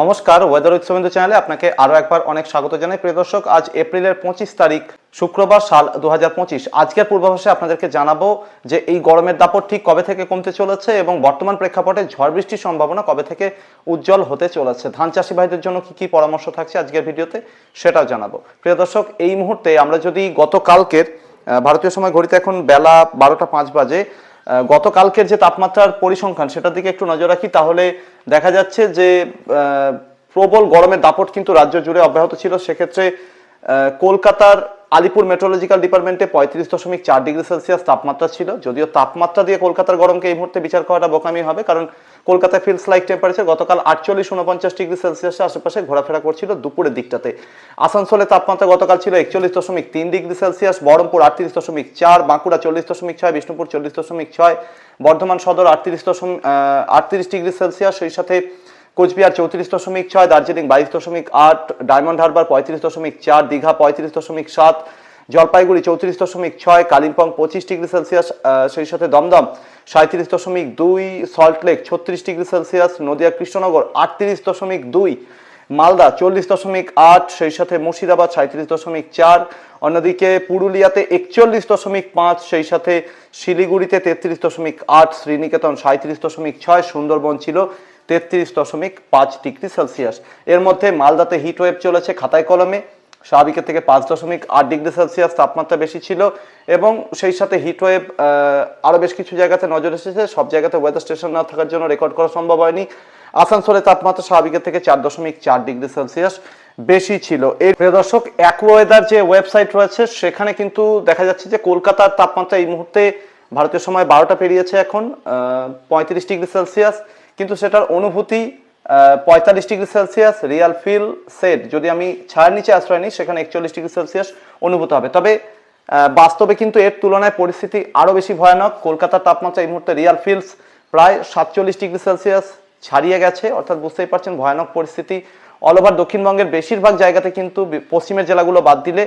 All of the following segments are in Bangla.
নমস্কার ওয়েদার উইথ উৎসবেন্দু চ্যানেলে আপনাকে আরও একবার অনেক স্বাগত জানাই। প্রিয় দর্শক, আজ এপ্রিলের পঁচিশ তারিখ, শুক্রবার সাল দুহাজার পঁচিশ। আজকের পূর্বাভাসে আপনাদেরকে জানাব যে এই গরমের দাপট ঠিক কবে থেকে কমতে চলেছে এবং বর্তমান প্রেক্ষাপটে ঝড় বৃষ্টির সম্ভাবনা কবে থেকে উজ্জ্বল হতে চলেছে। ধান চাষি ভাইদের জন্য কি কি পরামর্শ থাকছে আজকের ভিডিওতে সেটাও জানাব। প্রিয় দর্শক, এই মুহূর্তে আমরা যদি গতকালকের ভারতীয় সময় ঘড়িতে এখন বেলা বারোটা পাঁচ বাজে গতকালকের যে তাপমাত্রার পরিসংখ্যান সেটার দিকে একটু নজর রাখি, তাহলে দেখা যাচ্ছে যে প্রবল গরমের দাপট কিন্তু রাজ্য জুড়ে অব্যাহত ছিল। সেক্ষেত্রে কলকাতার আলিপুর মেট্রোলজিক্যাল ডিপার্টমেন্টে পঁয়ত্রিশ দশমিক চার ডিগ্রি সেলসিয়াস তাপমাত্রা ছিল। যদিও তাপমাত্রা দিয়ে কলকাতার গরমকে এই মুহূর্তে বিচার করাটা বোকামি হবে, কারণ কলকাতায় ফিলস লাইক টেম্পারেচার গতকাল আটচল্লিশ উনপঞ্চাশ ডিগ্রি সেলসিয়াসের আশেপাশে ঘোরাফেরা করছিল দুপুরের দিকটাতে। আসানসোলে তাপমাত্রা গতকাল ছিল একচল্লিশ দশমিক তিন ডিগ্রি সেলসিয়াস, বহরমপুর আটত্রিশ দশমিক চার, বাঁকুড়া চল্লিশ দশমিক ছয়, বিষ্ণুপুর চল্লিশ দশমিক ছয়, বর্ধমান সদর আটত্রিশ দশমিক আটত্রিশ ডিগ্রি সেলসিয়াস। সেই সাথে কোচবিহার চৌত্রিশ দশমিক ছয়, দার্জিলিং বাইশ দশমিক আট, ডায়মন্ড হারবার পঁয়ত্রিশ দশমিক চার, দীঘা পঁয়ত্রিশ দশমিক সাত, জলপাইগুড়ি চৌত্রিশ দশমিক ছয়, কালিম্পং পঁচিশ ডিগ্রি সেলসিয়াস সেই সাথে দমদম সাঁত্রিশ দশমিক দুই সল্টলেক ছত্রিশ ডিগ্রি সেলসিয়াস, নদিয়া কৃষ্ণনগর আটত্রিশ দশমিক দুই, মালদা চল্লিশ দশমিক আট, সেই সাথে মুর্শিদাবাদ সাঁত্রিশ দশমিক চার, অন্যদিকে পুরুলিয়াতে একচল্লিশ দশমিক পাঁচ, সেই সাথে শিলিগুড়িতে তেত্রিশ দশমিক আট, শ্রীনিকেতন সাঁত্রিশ দশমিক ছয়, সুন্দরবন ছিল তেত্রিশ দশমিক পাঁচ ডিগ্রি সেলসিয়াস। এর মধ্যে মালদাতে হিট ওয়েভ চলেছে খাতায় কলমে। স্বাভাবিকের থেকে পাঁচ দশমিক আট ডিগ্রি সেলসিয়াস তাপমাত্রা বেশি ছিল এবং সেই সাথে হিট ওয়েভ আরও বেশ কিছু জায়গাতে নজর এসেছে। সব জায়গাতে ওয়েদার স্টেশন না থাকার জন্য রেকর্ড করা সম্ভব হয়নি। আসানসোলে তাপমাত্রা স্বাভাবিকের থেকে চার দশমিক চার ডিগ্রি সেলসিয়াস বেশি ছিল। এই প্রিয় দর্শক অ্যাকুয়েদার যে ওয়েবসাইট রয়েছে, সেখানে কিন্তু দেখা যাচ্ছে যে কলকাতার তাপমাত্রা এই মুহূর্তে ভারতীয় সময় বারোটা পেরিয়েছে এখন পঁয়ত্রিশ ডিগ্রি সেলসিয়াস। কিন্তু সেটার অনুভূতি পঁয়তাল্লিশ ডিগ্রি সেলসিয়াস, রিয়াল ফিল সেট। যদি আমি ছায়ার নিচে আশ্রয় নিই, সেখানে একচল্লিশ ডিগ্রি সেলসিয়াস অনুভূত হবে। তবে বাস্তবে কিন্তু এর তুলনায় পরিস্থিতি আরও বেশি ভয়ানক। কলকাতার তাপমাত্রা এই মুহূর্তে রিয়াল ফিলস প্রায় সাতচল্লিশ ডিগ্রি সেলসিয়াস ছাড়িয়ে গেছে। অর্থাৎ বুঝতেই পারছেন, ভয়ানক পরিস্থিতি অল ওভার দক্ষিণবঙ্গের বেশিরভাগ জায়গাতে কিন্তু পশ্চিমের জেলাগুলো বাদ দিলে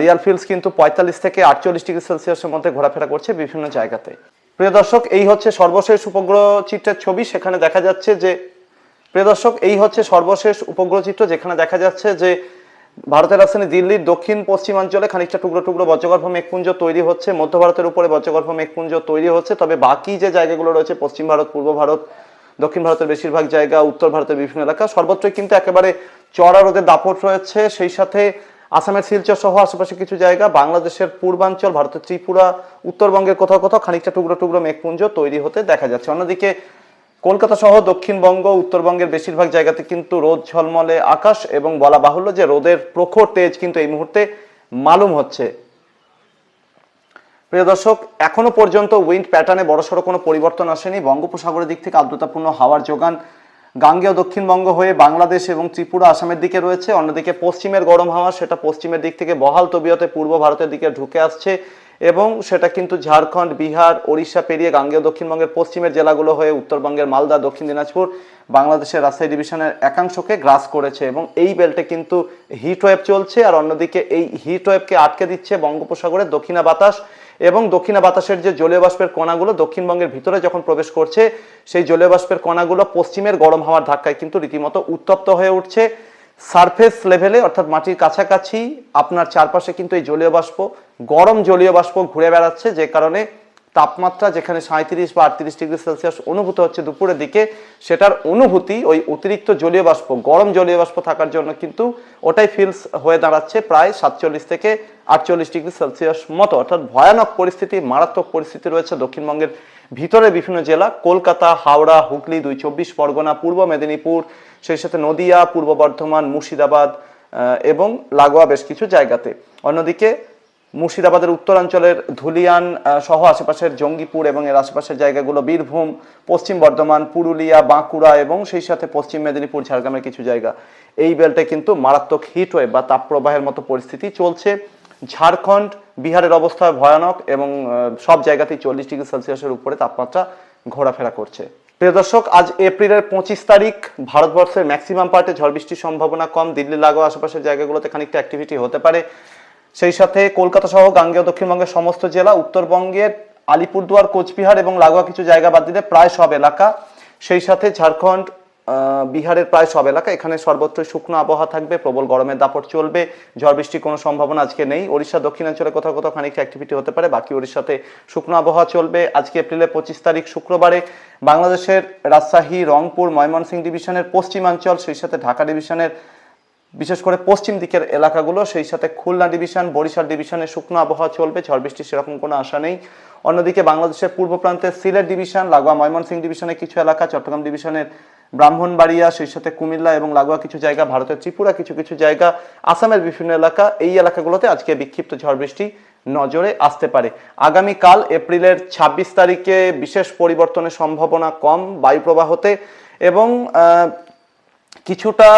রিয়াল ফিলস কিন্তু পঁয়তাল্লিশ থেকে আটচল্লিশ ডিগ্রি সেলসিয়াসের মধ্যে ঘোরাফেরা করছে বিভিন্ন জায়গাতে। প্রিয় দর্শক, এই হচ্ছে সর্বশেষ উপগ্রহ চিত্রের ছবি। সেখানে দেখা যাচ্ছে যে, প্রিয় দর্শক, এই হচ্ছে সর্বশেষ উপগ্রহ চিত্র যেখানে দেখা যাচ্ছে যে, ভারতের রাজধানী দিল্লির দক্ষিণ পশ্চিমাঞ্চলে খানিকটা টুকরো টুকরো বজ্রগর্ভ মেঘপুঞ্জ তৈরি হচ্ছে। মধ্য ভারতের উপরে বজ্রগর্ভ মেঘপুঞ্জ তৈরি হচ্ছে। তবে বাকি যে জায়গাগুলো রয়েছে, পশ্চিম ভারত, পূর্ব ভারত, দক্ষিণ ভারতের বেশিরভাগ জায়গা, উত্তর ভারতের বিভিন্ন এলাকা, সর্বত্রই কিন্তু একেবারে চড়া রোদের দাপট রয়েছে। সেই সাথে আসামের শিলচর সহ আশেপাশে কিছু জায়গা, বাংলাদেশের পূর্বাঞ্চল, ভারতের ত্রিপুরা, উত্তরবঙ্গের কোথাও কোথাও খানিকটা টুকরো টুকরো মেঘপুঞ্জ তৈরি হতে দেখা যাচ্ছে। অন্যদিকে কলকাতা সহ দক্ষিণবঙ্গ, উত্তরবঙ্গের বেশিরভাগ জায়গাতে কিন্তু রোদ ঝলমলে আকাশ এবং বলা বাহুল্য যে রোদের প্রখর তেজ কিন্তু এই মুহূর্তে মালুম হচ্ছে। প্রিয় দর্শক, এখনও পর্যন্ত উইন্ড প্যাটার্নে বড়সড় কোনো পরিবর্তন আসেনি। বঙ্গোপসাগরের দিক থেকে আর্দ্রতাপূর্ণ হাওয়ার যোগান গাঙ্গেয় দক্ষিণবঙ্গ হয়ে বাংলাদেশ এবং ত্রিপুরা আসামের দিকে রয়েছে। অন্যদিকে পশ্চিমের গরম হাওয়া, সেটা পশ্চিমের দিক থেকে বহাল, তবিয়তে পূর্ব ভারতের দিকে ঢুকে আসছে। এবং সেটা কিন্তু ঝাড়খণ্ড, বিহার, ওড়িশা পেরিয়ে গাঙ্গেয় দক্ষিণবঙ্গের পশ্চিমের জেলাগুলো হয়ে উত্তরবঙ্গের মালদা, দক্ষিণ দিনাজপুর, বাংলাদেশের রাজশাহী ডিভিশনের একাংশকে গ্রাস করেছে এবং এই বেল্টে কিন্তু হিট ওয়েভ চলছে আর অন্যদিকে এই হিট ওয়েভকে আটকে দিচ্ছে বঙ্গোপসাগরের দক্ষিণা বাতাস এবং দক্ষিণা বাতাসের যে জলীয় বাষ্পের কণাগুলো দক্ষিণবঙ্গের ভিতরে যখন প্রবেশ করছে, সেই জলীয় বাষ্পের কণাগুলো পশ্চিমের গরম হাওয়ার ধাক্কায় কিন্তু রীতিমতো উত্তপ্ত হয়ে উঠছে। সারফেস লেভেলে, অর্থাৎ মাটির কাছাকাছি, আপনার চারপাশে কিন্তু এই জলীয় বাষ্প, গরম জলীয় বাষ্প ঘুরে বেড়াচ্ছে, যে কারণে তাপমাত্রা যেখানে সাঁত্রিশ বা আটত্রিশ ডিগ্রি সেলসিয়াস অনুভূত হচ্ছে দুপুরের দিকে, সেটার অনুভূতি ওই অতিরিক্ত জলীয় বাষ্প, গরম জলীয় বাষ্প থাকার জন্য কিন্তু ওটাই ফিলস হয়ে দাঁড়াচ্ছে প্রায় সাতচল্লিশ থেকে আটচল্লিশ ডিগ্রি সেলসিয়াস মতো। অর্থাৎ ভয়ানক পরিস্থিতি, মারাত্মক পরিস্থিতি রয়েছে দক্ষিণবঙ্গের ভিতরে বিভিন্ন জেলা। কলকাতা, হাওড়া, হুগলি, দুই চব্বিশ, পরগনা, পূর্ব মেদিনীপুর, সেই সাথে নদিয়া, পূর্ব বর্ধমান, মুর্শিদাবাদ এবং লাগোয়া বেশ কিছু জায়গাতে। অন্যদিকে মুর্শিদাবাদের উত্তরাঞ্চলের ধুলিয়ান সহ আশেপাশের জঙ্গিপুর এবং এর আশেপাশের জায়গাগুলো বীরভূম, পশ্চিম বর্ধমান, পুরুলিয়া, বাঁকুড়া এবং সেই সাথে পশ্চিম মেদিনীপুর, ঝাড়গ্রামের কিছু জায়গা। এই বেল্টে কিন্তু মারাত্মক হিট ওয়েভ বা তাপপ্রবাহের মতো পরিস্থিতি চলছে। ঝাড়খণ্ড, বিহারের অবস্থা ভয়ানক এবং সব জায়গাতেই চল্লিশ ডিগ্রি সেলসিয়াসের উপরে তাপমাত্রা ঘোরাফেরা করছে। প্রিয় দর্শক, আজ এপ্রিলের পঁচিশ তারিখ, ভারতবর্ষের ম্যাক্সিমাম পার্টে ঝড় বৃষ্টির সম্ভাবনা কম। দিল্লি লাগোয়া আশেপাশের জায়গাগুলোতে খানিকটা অ্যাক্টিভিটি হতে পারে। সেই সাথে কলকাতা সহ গাঙ্গেয় দক্ষিণবঙ্গের সমস্ত জেলা, উত্তরবঙ্গের আলিপুরদুয়ার, কোচবিহার এবং লাগোয়া কিছু জায়গা বাদ দিলে প্রায় সব এলাকা। সেই সাথে ঝাড়খণ্ড বিহারের প্রায় সব এলাকা। এখানে সর্বত্রই শুকনো আবহাওয়া থাকবে, প্রবল গরমের দাপট চলবে, ঝড় বৃষ্টির কোনো সম্ভাবনা আজকে নেই। ওড়িশা দক্ষিণাঞ্চলে কোথাও কোথাও খানিকটা অ্যাক্টিভিটি হতে পারে, বাকি ওড়িশাতে শুকনো আবহাওয়া চলবে। আজকে এপ্রিলের পঁচিশ তারিখ শুক্রবারে বাংলাদেশের রাজশাহী, রংপুর, ময়মনসিংহ ডিভিশনের পশ্চিমাঞ্চল, সেই সাথে ঢাকা ডিভিশনের বিশেষ করে পশ্চিম দিকের এলাকাগুলো, সেই সাথে খুলনা ডিভিশন বরিশাল ডিভিশনে শুকনো আবহাওয়া চলবে, ঝড় বৃষ্টির সেরকম কোনো আশা নেই। অন্যদিকে বাংলাদেশের পূর্ব প্রান্তে সিলেট ডিভিশন লাগোয়া ময়মনসিংহ ডিভিশনের কিছু এলাকা, চট্টগ্রাম ডিভিশনের ব্রাহ্মণবাড়িয়া, সেই সাথে কুমিল্লা এবং লাগোয়া কিছু জায়গা, ভারতের ত্রিপুরা কিছু কিছু জায়গা, আসামের বিভিন্ন এলাকা, এই এলাকাগুলোতে আজকে বিক্ষিপ্ত ঝড় বৃষ্টি নজরে আসতে পারে। আগামীকাল এপ্রিলের ২৬ তারিখে বিশেষ পরিবর্তনের সম্ভাবনা কম বায়ুপ্রবাহতে এবং কিছুটা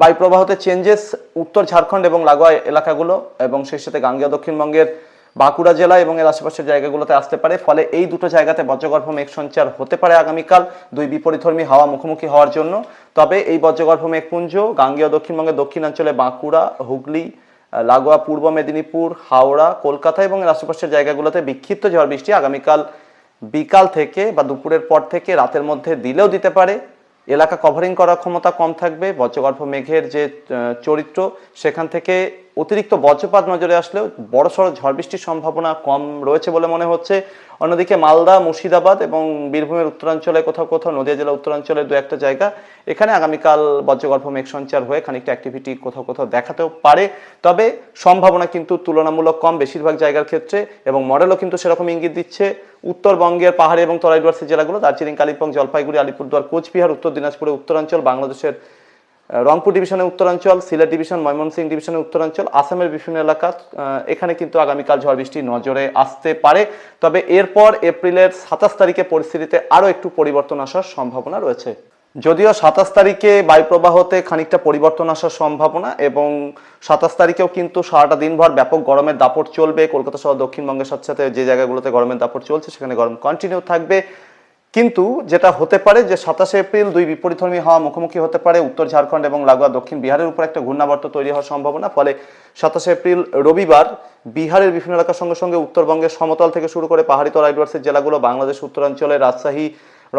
বায়ুপ্রবাহতে চেঞ্জেস উত্তর ঝাড়খণ্ড এবং লাগোয়া এলাকাগুলো এবং সেই সাথে গাঙ্গেয় দক্ষিণবঙ্গের বাঁকুড়া জেলা এবং এর আশেপাশের জায়গাগুলোতে আসতে পারে। ফলে এই দুটো জায়গাতে বজ্রগর্ভ মেঘ সঞ্চার হতে পারে আগামীকাল দুই বিপরীতধর্মী হাওয়া মুখোমুখি হওয়ার জন্য। তবে এই বজ্রগর্ভ মেঘপুঞ্জ গাঙ্গেয় দক্ষিণবঙ্গের দক্ষিণাঞ্চলে বাঁকুড়া, হুগলি লাগোয়া, পূর্ব মেদিনীপুর, হাওড়া, কলকাতা এবং এর আশেপাশের জায়গাগুলোতে বিক্ষিপ্ত ঝড় বৃষ্টি আগামীকাল বিকাল থেকে বা দুপুরের পর থেকে রাতের মধ্যে দিলেও দিতে পারে। এলাকা কভারিং করার ক্ষমতা কম থাকবে বজ্রগর্ভ মেঘের যে চরিত্র সেখান থেকে অতিরিক্ত বজ্রপাত নজরে আসলেও বড়সড় ঝড় বৃষ্টির সম্ভাবনা কম রয়েছে বলে মনে হচ্ছে। অন্যদিকে মালদা, মুর্শিদাবাদ এবং বীরভূমের উত্তরাঞ্চলে কোথাও কোথাও, নদিয়া জেলা উত্তরাঞ্চলে দু একটা জায়গা। এখানে আগামীকাল বজ্রগর্ভ মেঘ সঞ্চার হয়ে খানিকটা অ্যাক্টিভিটি কোথাও কোথাও দেখাতেও পারে। তবে সম্ভাবনা কিন্তু তুলনামূলক কম বেশিরভাগ জায়গার ক্ষেত্রে এবং মডেলও কিন্তু সেরকম ইঙ্গিত দিচ্ছে। উত্তরবঙ্গের পাহাড়ি এবং তরাই ডুয়ার্সের জেলাগুলো, দার্জিলিং, কালিম্পং, জলপাইগুড়ি, আলিপুরদুয়ার, কোচবিহার, উত্তর দিনাজপুরের উত্তরাঞ্চল, বাংলাদেশের রংপুর ডিভিশনের উত্তরাঞ্চল, সিলেট ডিভিশন, ময়মনসিংহ ডিভিশনের উত্তরাঞ্চল, আসামের বিভিন্ন এলাকা এখানে কিন্তু আগামীকাল ঝড় বৃষ্টি নজরে আসতে পারে। তবে এরপর এপ্রিলের সাতাশ তারিখে পরিস্থিতিতে আরও একটু পরিবর্তন আসার সম্ভাবনা রয়েছে। যদিও সাতাশ তারিখে বায়ুপ্রবাহতে খানিকটা পরিবর্তন আসার সম্ভাবনা এবং সাতাশ তারিখেও কিন্তু সারাটা দিনভর ব্যাপক গরমের দাপট চলবে। কলকাতা সহ দক্ষিণবঙ্গের সাথে সাথে যে জায়গাগুলোতে গরমের দাপট চলছে, সেখানে গরম কন্টিনিউ থাকবে। কিন্তু যেটা হতে পারে যে সাতাশে এপ্রিল দুই বিপরীতধর্মী হওয়া মুখোমুখি হতে পারে, উত্তর ঝাড়খণ্ড এবং লাগোয়া দক্ষিণ বিহারের উপর একটা ঘূর্ণাবর্ত তৈরি হওয়ার সম্ভাবনা। ফলে সাতাশে এপ্রিল রবিবার বিহারের বিভিন্ন এলাকার সঙ্গে সঙ্গে উত্তরবঙ্গের সমতল থেকে শুরু করে পাহাড়ি তরাইডওয়ার্সের জেলাগুলো, বাংলাদেশ, উত্তরাঞ্চলের রাজশাহী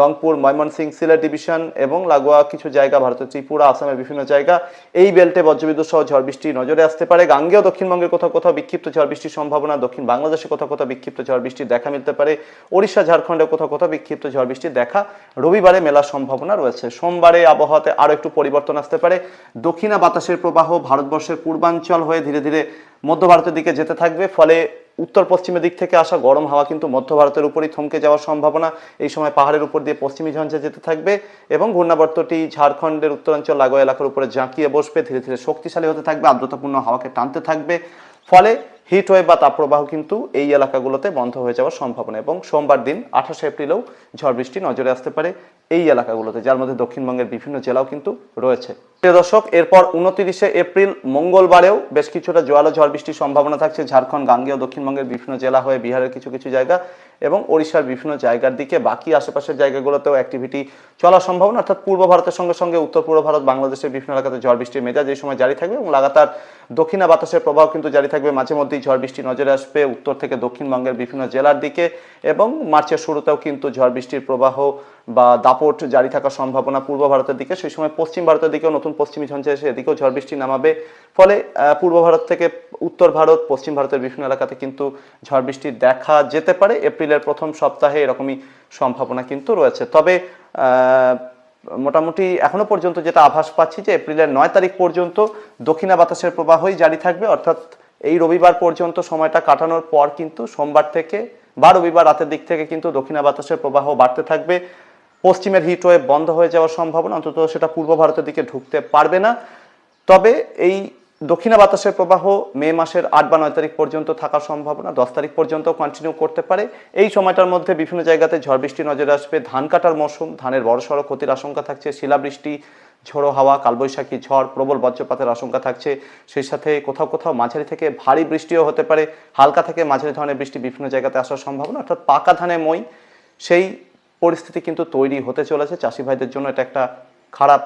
রংপুর, ময়মনসিংহ, সিলেট ডিভিশন এবং লাগোয়া কিছু জায়গা, ভারতের ত্রিপুরা, আসামের বিভিন্ন জায়গা, এই বেল্টে বজ্রবিদ্যুৎ সহ ঝড় বৃষ্টি নজরে আসতে পারে। গাঙ্গেয় দক্ষিণবঙ্গের কোথাও কোথাও বিক্ষিপ্ত ঝড় বৃষ্টির সম্ভাবনা, দক্ষিণ বাংলাদেশে কোথাও কোথাও বিক্ষিপ্ত ঝড় বৃষ্টির দেখা মিলতে পারে। ওড়িশা ঝাড়খণ্ডে কোথাও কোথাও বিক্ষিপ্ত ঝড় বৃষ্টির দেখা। রবিবারে মেলার সম্ভাবনা রয়েছে। সোমবারে আবহাওয়াতে আরও একটু পরিবর্তন আসতে পারে। দক্ষিণা বাতাসের প্রবাহ ভারতবর্ষের পূর্বাঞ্চল হয়ে ধীরে ধীরে মধ্য ভারতের দিকে যেতে থাকবে। ফলে উত্তর পশ্চিমের দিক থেকে আসা গরম হাওয়া কিন্তু মধ্য ভারতের উপরই থমকে যাওয়ার সম্ভাবনা। এই সময় পাহাড়ের উপর দিয়ে পশ্চিমী ঝঞ্ঝা যেতে থাকবে এবং ঘূর্ণাবর্তটি ঝাড়খণ্ডের উত্তরাঞ্চল, লাগোয়া এলাকার উপরে জাঁকিয়ে বসবে। ধীরে ধীরে শক্তিশালী হতে থাকবে, আর্দ্রতাপূর্ণ হাওয়াকে টানতে থাকবে। ফলে হিট ওয়েভ বা তাপপ্রবাহ কিন্তু এই এলাকাগুলোতে বন্ধ হয়ে যাওয়ার সম্ভাবনা এবং সোমবার দিন, আঠাশে এপ্রিলেও ঝড় বৃষ্টি নজরে আসতে পারে এই এলাকাগুলোতে, যার মধ্যে দক্ষিণবঙ্গের বিভিন্ন জেলাও কিন্তু রয়েছে। প্রিয় দর্শক, এরপর উনতিরিশে এপ্রিল, মঙ্গলবারেও বেশ কিছুটা জোয়ালো ঝড় বৃষ্টির সম্ভাবনা থাকছে ঝাড়খণ্ড, গাঙ্গেয় দক্ষিণবঙ্গের বিভিন্ন জেলা হয়ে বিহারের কিছু কিছু জায়গা এবং ওড়িশার বিভিন্ন জায়গার দিকে বাকি আশেপাশের জায়গাগুলোতেও অ্যাক্টিভিটি চলার সম্ভাবনা। অর্থাৎ পূর্ব ভারতের সঙ্গে সঙ্গে উত্তর পূর্ব ভারত, বাংলাদেশের বিভিন্ন এলাকাতে ঝড় বৃষ্টির মেজাজ এই সময় জারি থাকবে এবং লাগাতার দক্ষিণা বাতাসের প্রভাব কিন্তু জারি থাকবে মাঝে মধ্যেই ঝড় বৃষ্টি নজরে আসবে। উত্তর থেকে দক্ষিণবঙ্গের বিভিন্ন জেলার দিকে এবং মার্চের শুরুতেও কিন্তু ঝড় বৃষ্টির প্রবাহ বা দাপট জারি থাকার সম্ভাবনা পূর্ব ভারতের দিকে। সেই সময় পশ্চিম ভারতের দিকেও নতুন পশ্চিমী ঝঞ্ঝে এসে এদিকেও ঝড় বৃষ্টি নামাবে। ফলে পূর্ব ভারত থেকে উত্তর ভারত, পশ্চিম ভারতের বিভিন্ন এলাকাতে কিন্তু ঝড় বৃষ্টি দেখা যেতে পারে। এপ্রিলের প্রথম সপ্তাহে এরকমই সম্ভাবনা কিন্তু রয়েছে। তবে মোটামুটি এখনও পর্যন্ত যেটা আভাস পাচ্ছি যে এপ্রিলের নয় তারিখ পর্যন্ত দক্ষিণা বাতাসের প্রবাহই জারি থাকবে। অর্থাৎ এই রবিবার পর্যন্ত সময়টা কাটানোর পর কিন্তু সোমবার থেকে বা রবিবার রাতের দিক থেকে কিন্তু দক্ষিণা বাতাসের প্রবাহ বাড়তে থাকবে। পশ্চিমের হিট ওয়েভ বন্ধ হয়ে যাওয়ার সম্ভাবনা, অন্তত সেটা পূর্ব ভারতের দিকে ঢুকতে পারবে না। তবে এই দক্ষিণা বাতাসের প্রবাহ মে মাসের আট বা নয় তারিখ পর্যন্ত থাকার সম্ভাবনা, দশ তারিখ পর্যন্ত কন্টিনিউ করতে পারে। এই সময়টার মধ্যে বিভিন্ন জায়গাতে ঝড় বৃষ্টি নজরে আসবে, ধান কাটার মৌসুম, ধানের বড়সড় ক্ষতির আশঙ্কা থাকছে, শিলাবৃষ্টি ঝোড়ো হাওয়া, কালবৈশাখী ঝড়, প্রবল বজ্রপাতের আশঙ্কা থাকছে। সেই সাথে কোথাও কোথাও মাঝারি থেকে ভারী বৃষ্টিও হতে পারে। হালকা থেকে মাঝারি ধরনের বৃষ্টি বিভিন্ন জায়গাতে আসার সম্ভাবনা। অর্থাৎ পাকা ধানে মই, সেই পরিস্থিতি কিন্তু তৈরি হতে চলেছে। চাষি ভাইদের জন্য এটা একটা খারাপ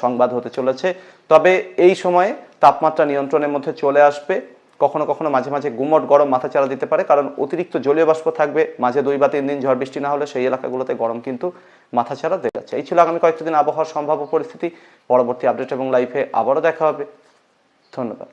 সংবাদ হতে চলেছে। তবে এই সময়ে তাপমাত্রা নিয়ন্ত্রণের মধ্যে চলে আসবে। কখনো কখনো মাঝে মাঝে গুমট গরম মাথা চালা দিতে পারে, কারণ অতিরিক্ত জলীয় বাষ্প থাকবে, মাঝে দুই বা তিন দিন ঝড় বৃষ্টি না হলে সেই এলাকাগুলোতে গরম কিন্তু মাথা চালা দেওয়া যাচ্ছে। এই ছিল আগামী কয়েকটি দিন আবহাওয়ার সম্ভাব্য পরিস্থিতি। পরবর্তী আপডেট এবং লাইফে আবারও দেখা হবে। ধন্যবাদ।